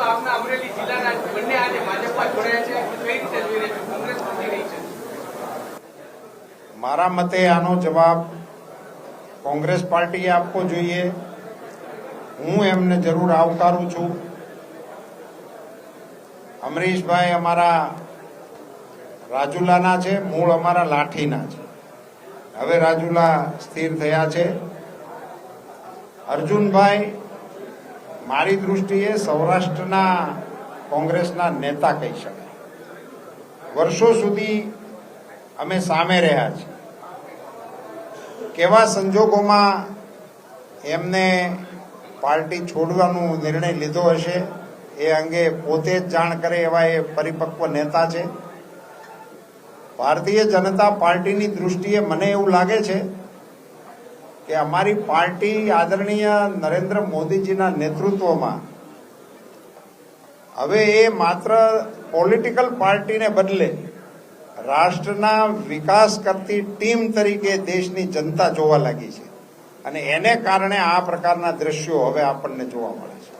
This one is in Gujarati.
આપના અમરેલી જિલ્લાના બંને આજે ભાજપમાં જોડાયા છે. કઈ રીતે જોઈ રહી છે? કોંગ્રેસ પહોંચી રહી છે? મારા મતે આનો જવાબ કોંગ્રેસ પાર્ટીએ આપવો જોઈએ. હું એમને જરૂર આવકારું છું. અમરીશભાઈ અમારા રાજુલાના છે, મૂળ અમારા લાઠીના છે. હવે રાજુલા સ્થિર થયા છે. અર્જુનભાઈ મારી દૃષ્ટિએ સૌરાષ્ટ્રના કોંગ્રેસના નેતા કહી શકાય. વર્ષો સુધી અમે સામે રહ્યા છીએ. કેવા સંજોગોમાં એમને પાર્ટી છોડવાનો નિર્ણય લીધો હશે એ અંગે પોતે જ જાણ કરે એવા એ પરિપક્વ નેતા છે. ભારતીય જનતા પાર્ટીની દૃષ્ટિએ મને એવું લાગે છે કે અમારી પાર્ટી આદરણીય નરેન્દ્ર મોદીજીના નેતૃત્વમાં. હવે એ માત્ર પોલિટિકલ પાર્ટીને બદલે રાષ્ટ્રના વિકાસ કરતી ટીમ તરીકે દેશની જનતા જોવા લાગી છે. અને એને કારણે આ પ્રકારના દ્રશ્યો હવે આપણને જોવા મળે